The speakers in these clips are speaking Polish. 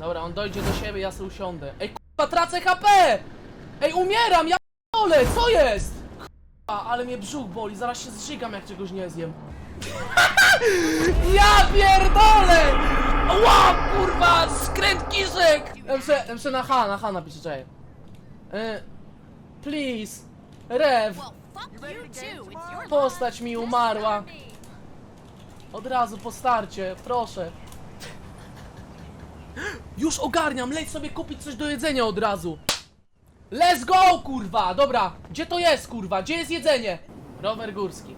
Dobra, on dojdzie do siebie, ja sobie usiądę. Ej, kurwa, tracę HP! Ej, umieram, ja p***dolę, co jest? Kurwa, ale mnie brzuch boli, zaraz się zżygam, jak czegoś nie zjem. ja pierdolę! Ła, kurwa, skręt kiszek! Muszę, muszę na H, na H napiszę, czekaj. E, please, Rev, postać mi umarła. Od razu po starcie, proszę. Już ogarniam, leć sobie kupić coś do jedzenia od razu. Let's go, kurwa! Dobra, gdzie to jest, kurwa? Gdzie jest jedzenie? Rower górski.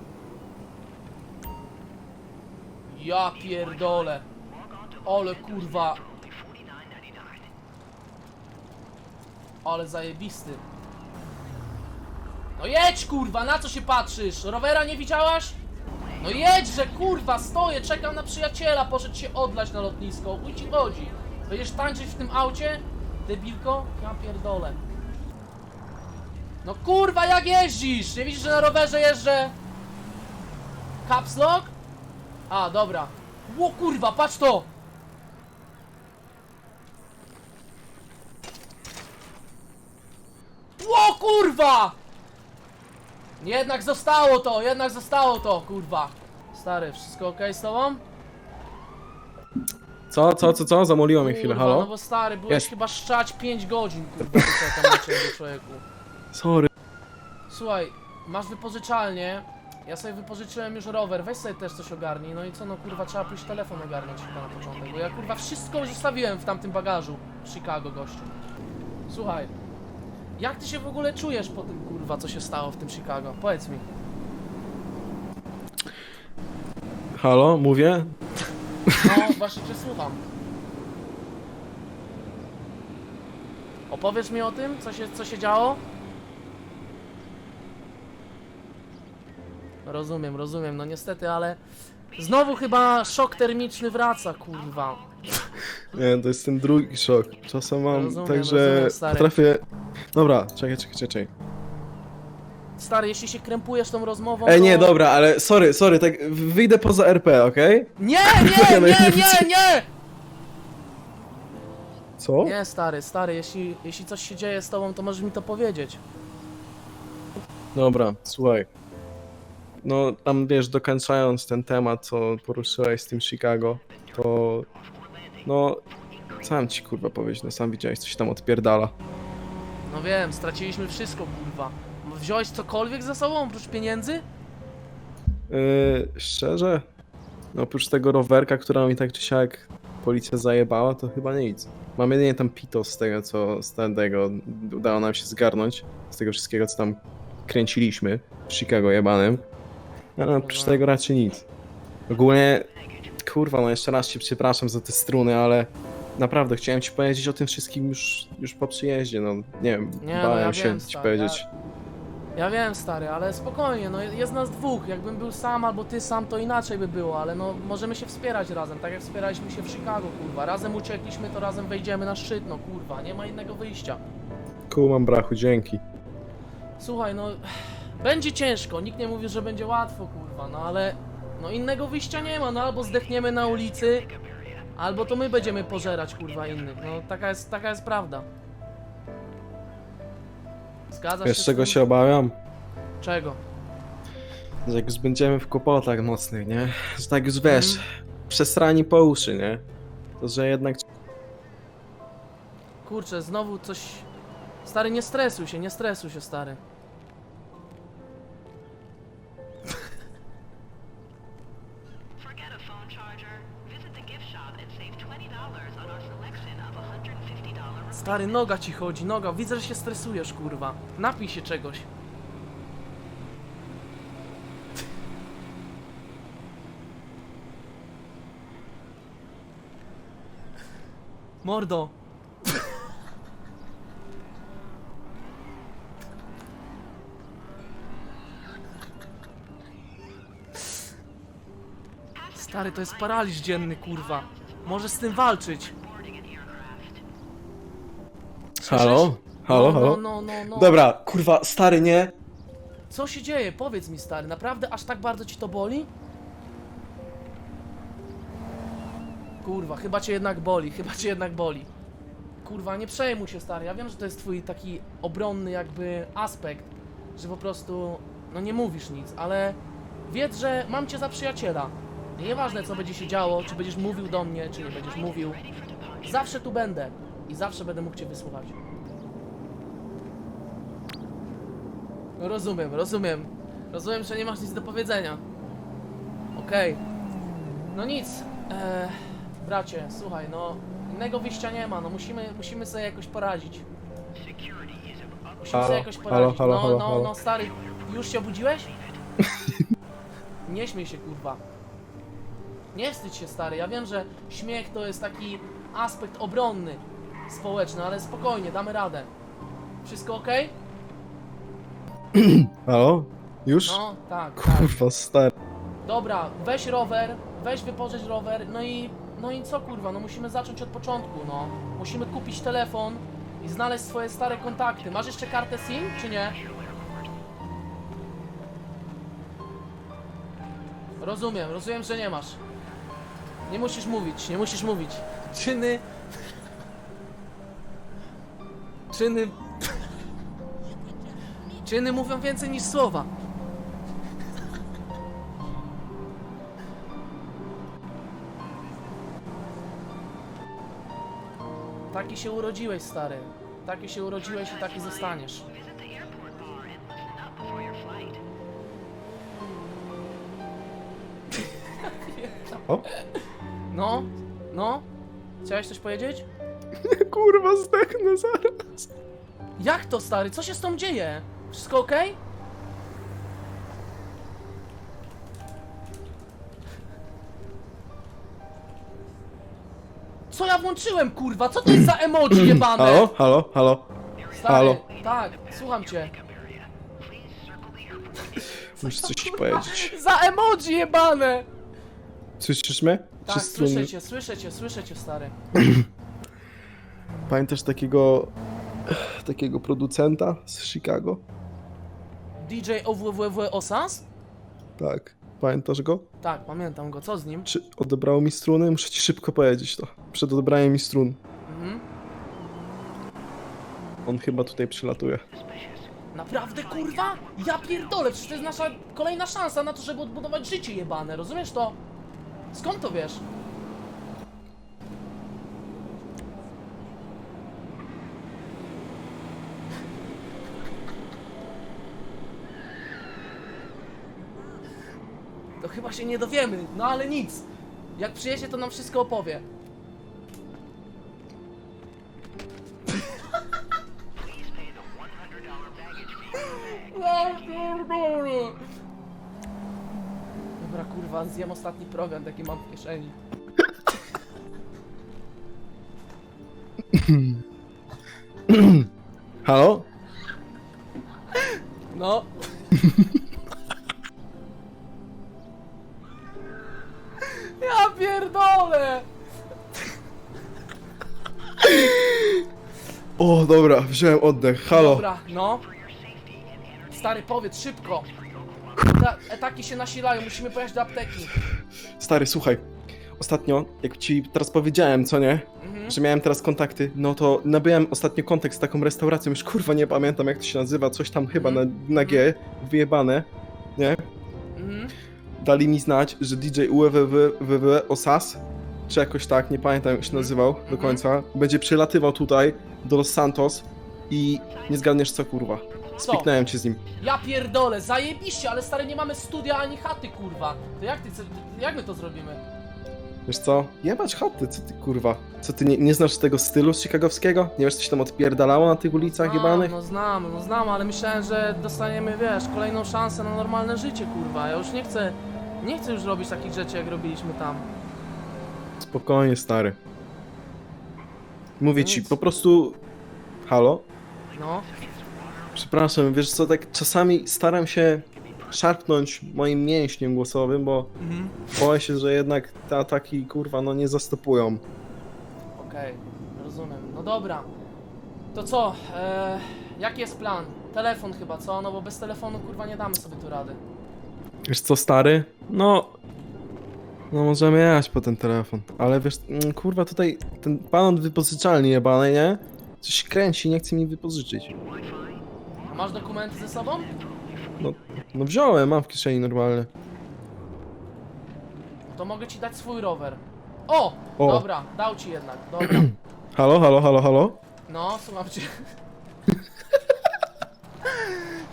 Ja pierdolę. Ale kurwa. Ale zajebisty. No jedź kurwa, na co się patrzysz? Rowera nie widziałaś? No jedź, że kurwa, stoję, czekam na przyjaciela, poszedł się odlać na lotnisko. Uj ci chodzi. Będziesz tańczyć w tym aucie? Debilko? Ja pierdolę. No kurwa, jak jeździsz? Nie widzisz, że na rowerze jeżdżę? Caps lock? A, dobra. Ło kurwa, patrz to! Ło kurwa! Jednak zostało to, jednak zostało to, kurwa. Stary, wszystko ok z tobą? Co, co, co, co? Zamoliło mnie chwilę, Kurwa, No halo? bo stary, byłeś Jest. chyba szczać 5 godzin, kurwa, czekam na ciebie, człowieku. Sorry. Słuchaj, masz wypożyczalnię. Ja sobie wypożyczyłem już rower, weź sobie też coś ogarnij. No i co, no kurwa, trzeba pójść telefon ogarnąć chyba na początek, bo ja kurwa wszystko już zostawiłem w tamtym bagażu w Chicago, gościu. Słuchaj, jak ty się w ogóle czujesz po tym kurwa, co się stało w tym Chicago? Powiedz mi. Halo, mówię? No, właśnie cię słucham. Opowiesz mi o tym, co się, co się działo? Rozumiem, rozumiem, no niestety, ale znowu chyba szok termiczny wraca, kurwa. Nie, to jest ten drugi szok. Czasem mam Rozumiem, tak, że rozumiem, stary. potrafię... Dobra, czekaj, czekaj, czekaj. Stary, jeśli się krępujesz tą rozmową, Ej, to... nie, dobra, ale sorry, sorry, tak wyjdę poza RP, okej? Nie, nie, nie, nie, nie! Co? Nie, stary, stary, jeśli, jeśli coś się dzieje z tobą, to możesz mi to powiedzieć. Dobra, słuchaj. No, tam wiesz, dokończając ten temat, co poruszyłeś z tym Chicago, to... No, mam ci kurwa powiedzieć, no sam widziałeś, co się tam odpierdala. No wiem, straciliśmy wszystko, kurwa. Wziąłeś cokolwiek ze sobą oprócz pieniędzy? Yy, szczerze? No, oprócz tego rowerka, która mi tak czy siak policja zajebała, to chyba nic. Mam jedynie tam pito z tego, co z tego udało nam się zgarnąć. Z tego wszystkiego, co tam kręciliśmy w Chicago jebanym. Ale oprócz tego raczej nic. Ogólnie, kurwa, no jeszcze raz się przepraszam za te struny, ale naprawdę chciałem ci powiedzieć o tym wszystkim już, już po przyjeździe, no nie wiem, Nie, no bałem ja się wiem, ci stary, powiedzieć. Ja wiem, stary, ale spokojnie, no jest nas dwóch. Jakbym był sam albo ty sam, to inaczej by było, ale no możemy się wspierać razem, tak jak wspieraliśmy się w Chicago, kurwa. Razem uciekliśmy, to razem wejdziemy na szczyt, no kurwa, nie ma innego wyjścia. Kumam, brachu, dzięki. Słuchaj, no będzie ciężko, nikt nie mówi, że będzie łatwo, kurwa, no ale no innego wyjścia nie ma, no albo zdechniemy na ulicy, albo to my będziemy pożerać, kurwa, innych. No taka jest, taka jest prawda. Zgadzasz Wiesz się z czego tym? się obawiam? Czego? Że jak już będziemy w kłopotach mocnych, nie? Że tak już wiesz, Mhm. przesrani po uszy, nie? To że jednak Kurczę, znowu coś... Stary, nie stresuj się, nie stresuj się, stary. Forget a phone charger. Stary, noga ci chodzi, noga. Widzę, że się stresujesz, kurwa. Napij się czegoś. Mordo. Stary, to jest paraliż dzienny, kurwa. Możesz z tym walczyć. Halo? Halo, no, halo? No, no, no, no. Dobra, kurwa, stary, nie? Co się dzieje? Powiedz mi, stary, naprawdę aż tak bardzo ci to boli? Kurwa, chyba cię jednak boli, chyba cię jednak boli. Kurwa, nie przejmuj się stary, ja wiem, że to jest twój taki obronny jakby aspekt, że po prostu, no nie mówisz nic, ale wiedz, że mam cię za przyjaciela. Nieważne co będzie się działo, czy będziesz mówił do mnie, czy nie będziesz mówił, zawsze tu będę i zawsze będę mógł cię wysłuchać. Rozumiem, rozumiem. Rozumiem, że nie masz nic do powiedzenia. Okej. No nic. E, bracie, słuchaj, no innego wyjścia nie ma, no musimy, musimy sobie jakoś poradzić. Musimy Halo, sobie jakoś halo, poradzić. halo, no, halo, no, halo. no stary, już się obudziłeś? nie śmiej się, kurwa. Nie wstydź się, stary. Ja wiem, że śmiech to jest taki aspekt obronny, społeczny, ale spokojnie, damy radę. Wszystko ok? Halo? Już? No, tak, tak. Kurwa, stary. Dobra, weź rower, weź wypożycz rower, no i, no i co kurwa, no musimy zacząć od początku, no. Musimy kupić telefon i znaleźć swoje stare kontakty. Masz jeszcze kartę SIM, czy nie? Rozumiem, rozumiem, że nie masz. Nie musisz mówić, nie musisz mówić. Czyny... Czyny... Czyny mówią więcej niż słowa. Taki się urodziłeś, stary. Taki się urodziłeś i taki zostaniesz. O? No, no. Chciałeś coś powiedzieć? Kurwa, zdechnę zaraz. Jak to, stary? Co się z tą dzieje? Wszystko okej? Co ja włączyłem, kurwa? Co to jest za emoji jebane? Halo, halo, halo. Stary, halo. tak, słucham cię. Muszę coś ci powiedzieć. Za emoji jebane! Słyszysz mnie? Tak, Czy strun- słyszę cię, słyszę cię, słyszę cię, stary. Pamiętasz takiego... takiego producenta z Chicago? DJ OWWW Osas? Tak. Pamiętasz go? Tak, pamiętam go. Co z nim? Czy odebrało mi struny? Muszę ci szybko powiedzieć to. Przed odebraniem mi strun. Mhm. On chyba tutaj przylatuje. Naprawdę, kurwa? Ja pierdolę, przecież to jest nasza kolejna szansa na to, żeby odbudować życie jebane, rozumiesz to? Skąd to wiesz? To chyba się nie dowiemy, no ale nic. Jak przyjedzie, to nam wszystko opowie. Zjem ostatni prowiant, jaki mam w kieszeni. Halo? No. Ja pierdolę! O, dobra, wziąłem oddech. Halo. Dobra, no. Stary, powiedz szybko. Ta, ataki się nasilają, musimy pojechać do apteki. Stary, słuchaj. Ostatnio, jak ci teraz powiedziałem, co nie? Mhm. Że miałem teraz kontakty, no to nabyłem ostatnio kontakt z taką restauracją, już kurwa nie pamiętam jak to się nazywa, coś tam chyba na, na G, wyjebane, nie? Mhm. Dali mi znać, że DJ UWW Osas, czy jakoś tak, nie pamiętam jak się nazywał do Mhm. końca, będzie przylatywał tutaj do Los Santos i nie zgadniesz co kurwa. Co? Spiknąłem cię z nim. Ja pierdolę, zajebiście, ale stary, nie mamy studia ani chaty, kurwa. To jak ty, jak my to zrobimy? Wiesz co? Jebać chaty, co ty kurwa? Co ty nie, nie znasz tego stylu z chicagowskiego? Nie wiesz co się tam odpierdalało na tych ulicach jebanych? no znam, no znam, ale myślałem, że dostaniemy, wiesz, kolejną szansę na normalne życie, kurwa. Ja już nie chcę, nie chcę już robić takich rzeczy, jak robiliśmy tam. Spokojnie, stary. Mówię No ci, nic. po prostu... Halo? No, Przepraszam, wiesz co, tak czasami staram się szarpnąć moim mięśniem głosowym, bo mhm. boję się, że jednak te ataki, kurwa, no nie zastopują. okej, rozumiem. No dobra. To co, e, jaki jest plan? Telefon chyba, co? No bo bez telefonu, kurwa, nie damy sobie tu rady. Wiesz co, stary? No... No możemy jechać po ten telefon, ale wiesz, mm, kurwa tutaj ten pan od wypożyczalni jebany, nie? Coś kręci, nie chce mi wypożyczyć. Masz dokumenty ze sobą? No, no wziąłem, mam w kieszeni normalnie. To mogę ci dać swój rower. O! O. Dobra, dał ci jednak, dobra. Halo, halo, halo, halo? No, słucham cię.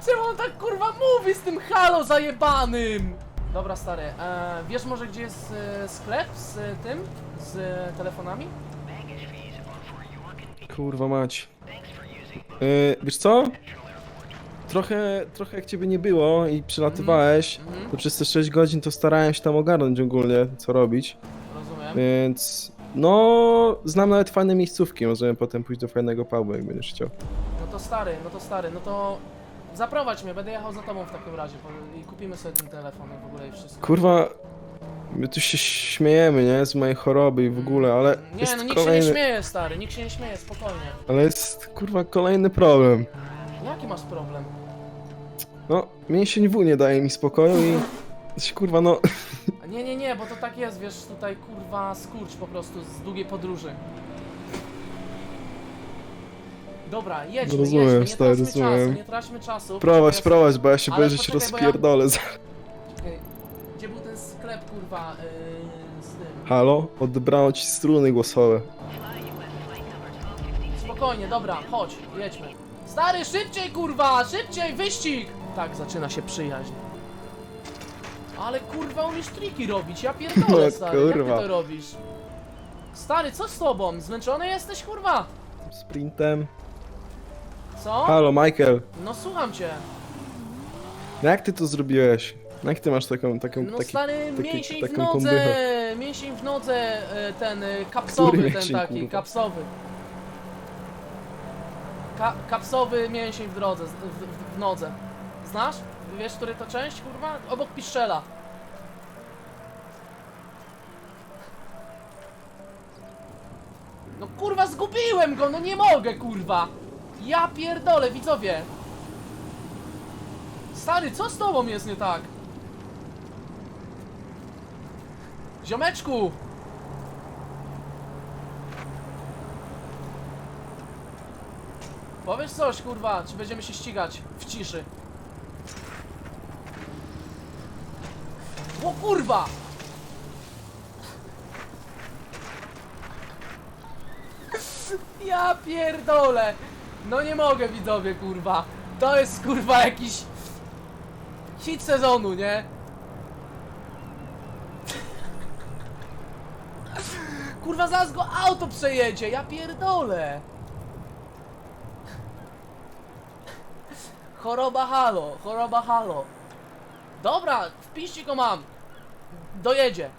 Czemu on tak kurwa mówi z tym halo zajebanym? Dobra stary, e, wiesz może gdzie jest e, sklep z e, tym? Z e, telefonami? Kurwa mać. Yy, wiesz co? Trochę, trochę jak ciebie nie było i przylatywałeś, Mhm, to przez te 6 godzin to starałem się tam ogarnąć ogólnie, co robić. rozumiem. Więc no, znam nawet fajne miejscówki, możemy potem pójść do fajnego pubu, jak będziesz chciał. No to stary, no to stary, no to zaprowadź mnie, będę jechał za tobą w takim razie po- i kupimy sobie ten telefon i w ogóle i wszystko. Kurwa, my tu się śmiejemy, nie? Z mojej choroby i w ogóle, ale Nie, jest no nikt się kolejny, nie śmieje stary, nikt się nie śmieje, spokojnie. ale jest kurwa kolejny problem. Jaki masz problem? No, mięsień W nie daje mi spokoju i się, kurwa no, nie, nie, nie, bo to tak jest, wiesz, tutaj kurwa skurcz po prostu z długiej podróży. Dobra, jedźmy, Rozumiem, jedźmy, nie stary, traćmy rozumiem. czasu, nie traćmy czasu. prowadź, prowadź, bo ja się boję, że się poczekaj, bo ja- sklep kurwa yy, z tym? Halo? Odebrało ci struny głosowe. Spokojnie, dobra, chodź, jedźmy. Stary, szybciej kurwa, szybciej, wyścig! Tak, zaczyna się przyjaźń. Ale kurwa umiesz triki robić, ja pierdolę No, stary, jak ty kurwa. to robisz? Stary, co z tobą? Zmęczony jesteś kurwa? Sprintem. Co? Halo, Michael. No słucham cię. Jak ty to zrobiłeś? Jak ty masz taką, taką, No taki... stary, taki- mięsień w taką nodze, kondychę? mięsień w nodze, e, ten e, kapsowy, ten mięsień, taki, kurwa? kapsowy. Ka kapsowy mięsień w drodze, w, w, w nodze. Znasz? Wiesz, który to część, kurwa? Obok piszczela. No kurwa, zgubiłem go, no nie mogę, kurwa! Ja pierdolę, widzowie! Stary, co z tobą jest nie tak? Ziomeczku! Powiesz coś, kurwa, czy będziemy się ścigać w ciszy? O kurwa! Ja pierdolę! No nie mogę widzowie, kurwa. To jest kurwa jakiś hit sezonu, nie? Kurwa, zaraz go auto przejedzie, ja pierdolę. Choroba halo, choroba halo. Dobra, w go mam. Dojedzie.